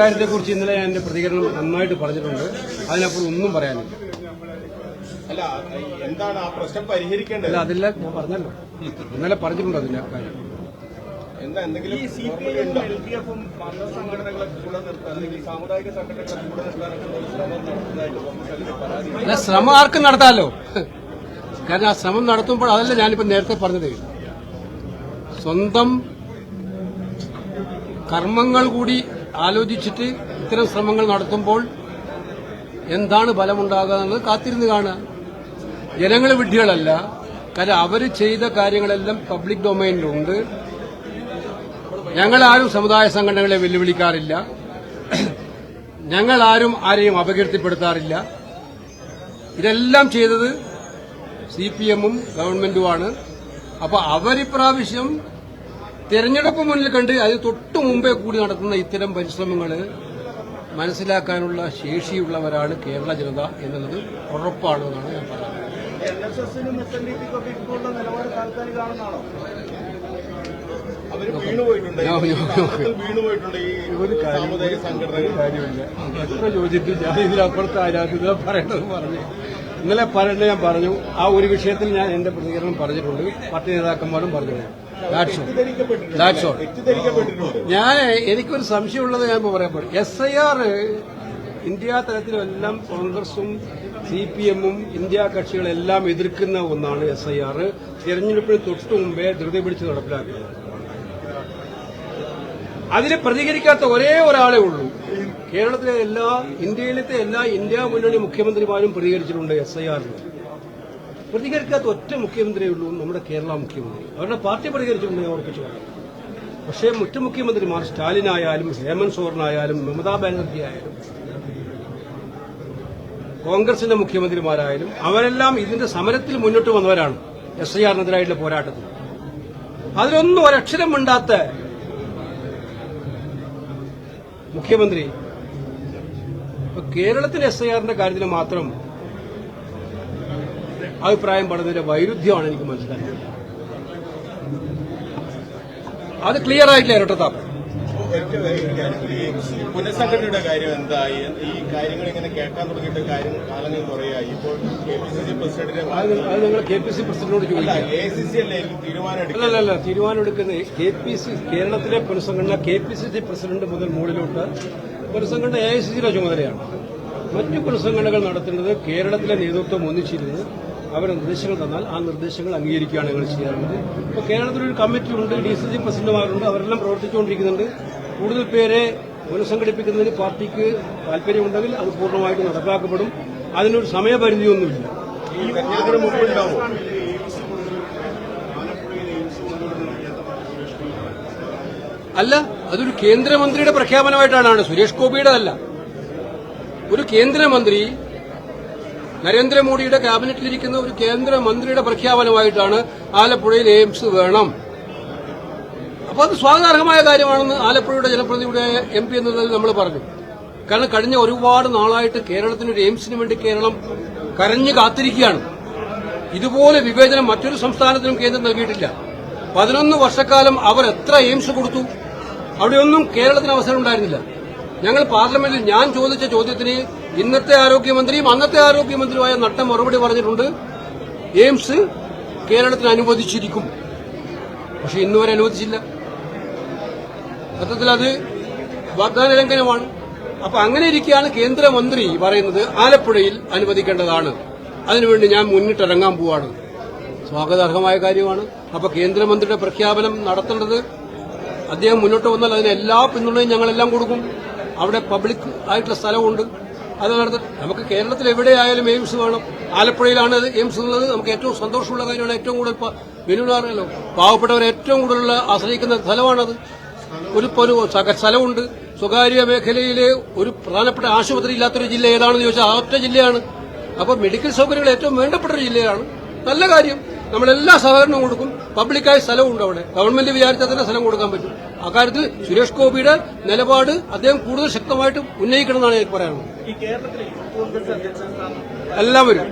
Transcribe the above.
അക്കാര്യത്തെക്കുറിച്ച് ഇന്നലെ ഞാൻ എന്റെ പ്രതികരണം നന്നായിട്ട് പറഞ്ഞിട്ടുണ്ട്. അതിനപ്പുറം ഒന്നും പറയാനില്ല. അല്ല എന്താണ് ആ പ്രശ്നം പരിഹരിക്കേണ്ടത്? അല്ല അതെല്ലാം ഞാൻ പറഞ്ഞല്ലോ. ഇന്നലെ പറഞ്ഞിട്ടുണ്ട് അതിന്റെ കാര്യം. എന്താ എന്തെങ്കിലും എൽ ഡി എഫും കൂടെ നിർത്താൻ അല്ലെങ്കിൽ സാമുദായിക സംഘടനകളെ കൂടെ നിർത്താനൊക്കെ ശ്രമം നടത്തുന്നതായിട്ട് കോൺഗ്രസ് പരാതി അല്ല ശ്രമം ആർക്കും നടത്താമല്ലോ കാരണം ആ ശ്രമം നടത്തുമ്പോൾ അതല്ല ഞാനിപ്പോ നേരത്തെ പറഞ്ഞത്. സ്വന്തം കർമ്മങ്ങൾ കൂടി ആലോചിച്ചിട്ട് ഇത്തരം ശ്രമങ്ങൾ നടത്തുമ്പോൾ എന്താണ് ഫലമുണ്ടാകുക എന്നത് കാത്തിരുന്ന് കാണുക. ജനങ്ങൾ വിഡ്ഢികളല്ല. കാരണം അവർ ചെയ്ത കാര്യങ്ങളെല്ലാം പബ്ലിക് ഡൊമൈനിലുണ്ട്. ഞങ്ങളാരും സമുദായ സംഘടനകളെ വെല്ലുവിളിക്കാറില്ല. ഞങ്ങളാരും ആരെയും അപകീർത്തിപ്പെടുത്താറില്ല. ഇതെല്ലാം ചെയ്തത് സി പി എമ്മും ഗവൺമെന്റുമാണ്. അപ്പൊ അവരിപ്രാവശ്യം തെരഞ്ഞെടുപ്പ് മുന്നിൽ കണ്ട് അത് തൊട്ടു മുമ്പേ കൂടി നടത്തുന്ന ഇത്തരം പരിശ്രമങ്ങൾ മനസ്സിലാക്കാനുള്ള ശേഷിയുള്ളവരാണ് കേരള ജനത എന്നുള്ളത് ഉറപ്പാണ് എന്നാണ് ഞാൻ പറയുന്നത്. വീണുപോയിട്ടുണ്ട് ഞാൻ- പറയണമെന്ന് പറഞ്ഞു. ഇന്നലെ പറയേണ്ടത് ഞാൻ പറഞ്ഞു. ആ ഒരു വിഷയത്തിൽ ഞാൻ എന്റെ പ്രതികരണം പറഞ്ഞിട്ടുണ്ട്. പാർട്ടി നേതാക്കന്മാരും പറഞ്ഞിട്ടുണ്ട് ഞാൻ എനിക്കൊരു സംശയമുള്ളത് ഞാൻ പറ്റും എസ് ഐ ആർ ഇന്ത്യ തലത്തിലെല്ലാം കോൺഗ്രസും സി പി എമ്മും ഇന്ത്യ കക്ഷികളെല്ലാം എതിർക്കുന്ന ഒന്നാണ് എസ് ഐ ആർ തെരഞ്ഞെടുപ്പിന് തൊട്ടു മുമ്പേ ധൃതി പിടിച്ച് നടപ്പിലാക്കുന്നത് അതിന് പ്രതികരിക്കാത്ത ഒരേ ഒരാളേ ഉള്ളൂ. കേരളത്തിലെ എല്ലാ ഇന്ത്യയിലത്തെ എല്ലാ ഇന്ത്യ മുന്നണി മുഖ്യമന്ത്രിമാരും പ്രതികരിച്ചിട്ടുണ്ട് എസ് ഐ ആറിന് പ്രതികരിക്കാത്ത ഒറ്റ മുഖ്യമന്ത്രിയേ ഉള്ളൂ നമ്മുടെ കേരള മുഖ്യമന്ത്രി. അവരുടെ പാർട്ടി പ്രതികരിച്ചിട്ടുണ്ട് ഞാൻ ഉറപ്പിച്ചു പക്ഷേ മുഖ്യമന്ത്രിമാർ സ്റ്റാലിനായാലും ഹേമന്ത് സോറനായാലും മമതാ ബാനർജി ആയാലും കോൺഗ്രസിന്റെ മുഖ്യമന്ത്രിമാരായാലും അവരെല്ലാം ഇതിന്റെ സമരത്തിൽ മുന്നോട്ട് വന്നവരാണ് എസ് ഐ ആറിനെതിരായിട്ടുള്ള പോരാട്ടത്തിൽ. അതിലൊന്നും ഒരക്ഷരം മിണ്ടാത്ത മുഖ്യമന്ത്രി. കേരളത്തിലെ എസ് ഐ ആറിന്റെ കാര്യത്തിൽ മാത്രം അഭിപ്രായം പറഞ്ഞതിന്റെ വൈരുദ്ധ്യമാണ് എനിക്ക് മനസ്സിലായത്. അത് ക്ലിയർ ആയിട്ടില്ല ഇരട്ടത്താപ്പ് പുനഃസംഘടനയുടെ കാര്യം എന്തായി? ഈ കാര്യങ്ങൾ ഇങ്ങനെ കേൾക്കാൻ തുടങ്ങിയിട്ട് കാര്യം കാലങ്ങൾ കുറയായി. ഇപ്പോൾ കെ പി സി സി പ്രസിഡന്റിനെ അത് നിങ്ങൾ കെ പി സി പ്രസിഡന്റിനോട് ചോദിക്കാം എ സി സി അല്ലേ തീരുമാനം എടുക്കുന്നത് അല്ലല്ല തീരുമാനമെടുക്കുന്നത് കെ പി സി കേരളത്തിലെ പുനഃസംഘടന K P C C president മുതൽ മുകളിലോട്ട് പുനഃസംഘടന എ ഐ സി സിയുടെ ചുമതലയാണ്. മറ്റു പുനഃസംഘടനകൾ നടത്തേണ്ടത് കേരളത്തിലെ നേതൃത്വം ഒന്നിച്ചിരുന്ന് അവർ നിർദ്ദേശങ്ങൾ തന്നാൽ ആ നിർദ്ദേശങ്ങൾ അംഗീകരിക്കുകയാണ് ഞങ്ങൾ ചെയ്യാറുള്ളത്. ഇപ്പോൾ കേരളത്തിലൊരു കമ്മിറ്റി ഉണ്ട് ഡി സി സി പ്രസിഡന്റുമാരുണ്ട് അവരെല്ലാം പ്രവർത്തിച്ചുകൊണ്ടിരിക്കുന്നുണ്ട്. കൂടുതൽ പേരെ പുനഃസംഘടിപ്പിക്കുന്നതിന് പാർട്ടിക്ക് താല്പര്യമുണ്ടെങ്കിൽ അത് പൂർണമായിട്ട് നടപ്പാക്കപ്പെടും. അതിനൊരു സമയപരിധിയൊന്നുമില്ല. അല്ല അതൊരു കേന്ദ്രമന്ത്രിയുടെ പ്രഖ്യാപനമായിട്ടാണ് സുരേഷ് ഗോപിയുടെ അല്ല ഒരു കേന്ദ്രമന്ത്രി നരേന്ദ്രമോദിയുടെ ക്യാബിനറ്റിലിരിക്കുന്ന ഒരു കേന്ദ്രമന്ത്രിയുടെ പ്രഖ്യാപനമായിട്ടാണ് ആലപ്പുഴയിൽ എയിംസ് വേണം. അപ്പോൾ അത് സ്വാഗതാർഹമായ കാര്യമാണെന്ന് ആലപ്പുഴയുടെ ജനപ്രതിനിധിയുടെ എം പി എന്നതിൽ നമ്മൾ പറഞ്ഞു. കാരണം കഴിഞ്ഞ ഒരുപാട് നാളായിട്ട് കേരളത്തിന് ഒരു എയിംസിന് വേണ്ടി കേരളം കരഞ്ഞു കാത്തിരിക്കുകയാണ്. ഇതുപോലെ വിവേചനം മറ്റൊരു സംസ്ഥാനത്തിനും കേന്ദ്രം നൽകിയിട്ടില്ല. പതിനൊന്ന് വർഷക്കാലം അവർ എത്ര എയിംസ് കൊടുത്തു? അവിടെയൊന്നും കേരളത്തിന് അവസരം ഉണ്ടായിരുന്നില്ല. ഞങ്ങൾ പാർലമെന്റിൽ ഞാൻ ചോദിച്ച ചോദ്യത്തിന് ഇന്നത്തെ ആരോഗ്യമന്ത്രിയും അന്നത്തെ ആരോഗ്യമന്ത്രിയുമായ നട്ട മറുപടി പറഞ്ഞിട്ടുണ്ട്. എയിംസ് കേരളത്തിന് അനുവദിച്ചിരിക്കും. പക്ഷെ ഇന്നുവരെ അനുവദിച്ചില്ല. സത്യത്തിൽ അത് വാഗ്ദാന ലംഘനമാണ് അപ്പൊ അങ്ങനെ ഇരിക്കുകയാണ് കേന്ദ്രമന്ത്രി പറയുന്നത് ആലപ്പുഴയിൽ അനുവദിക്കേണ്ടതാണ്. അതിനുവേണ്ടി ഞാൻ മുന്നിട്ടിറങ്ങാൻ പോവാണ്. സ്വാഗതാർഹമായ കാര്യമാണ്. അപ്പൊ കേന്ദ്രമന്ത്രിയുടെ പ്രഖ്യാപനം നടത്തേണ്ടത് അദ്ദേഹം മുന്നോട്ട് വന്നാൽ അതിന് എല്ലാ പിന്തുണയും ഞങ്ങളെല്ലാം കൊടുക്കും. അവിടെ പബ്ലിക് ആയിട്ടുള്ള സ്ഥലമുണ്ട്. അത് നടത്തും നമുക്ക് കേരളത്തിൽ എവിടെയായാലും എയിംസ് വേണം. ആലപ്പുഴയിലാണ് എയിംസ് ഉള്ളത്. നമുക്ക് ഏറ്റവും സന്തോഷമുള്ള കാര്യമാണ് ഏറ്റവും കൂടുതൽ പ- വെല്ലുവിളിയാണല്ലോ പാവപ്പെട്ടവർ ഏറ്റവും കൂടുതൽ ആശ്രയിക്കുന്ന സ്ഥലമാണത്. ഒരു ഒരു സ്ഥലമുണ്ട്. സ്വകാര്യ മേഖലയിലെ ഒരു പ്രധാനപ്പെട്ട ആശുപത്രി ഇല്ലാത്തൊരു ജില്ല ഏതാണെന്ന് ചോദിച്ചാൽ ആ ഒറ്റ ജില്ലയാണ്. അപ്പോൾ മെഡിക്കൽ സൗകര്യങ്ങൾ ഏറ്റവും വേണ്ടപ്പെട്ട ഒരു ജില്ലയാണ്. നല്ല കാര്യം. നമ്മളെല്ലാ സഹകരണവും കൊടുക്കും. പബ്ലിക്കായ സ്ഥലമുണ്ട് അവിടെ. ഗവൺമെന്റ് വിചാരിച്ചാൽ തന്നെ സ്ഥലം കൊടുക്കാൻ പറ്റും. അക്കാര്യത്തിൽ സുരേഷ് ഗോപിയുടെ നിലപാട് അദ്ദേഹം കൂടുതൽ ശക്തമായിട്ട് ഉന്നയിക്കണമെന്നാണ് എനിക്ക് പറയാനുള്ളത്. എല്ലാവരും.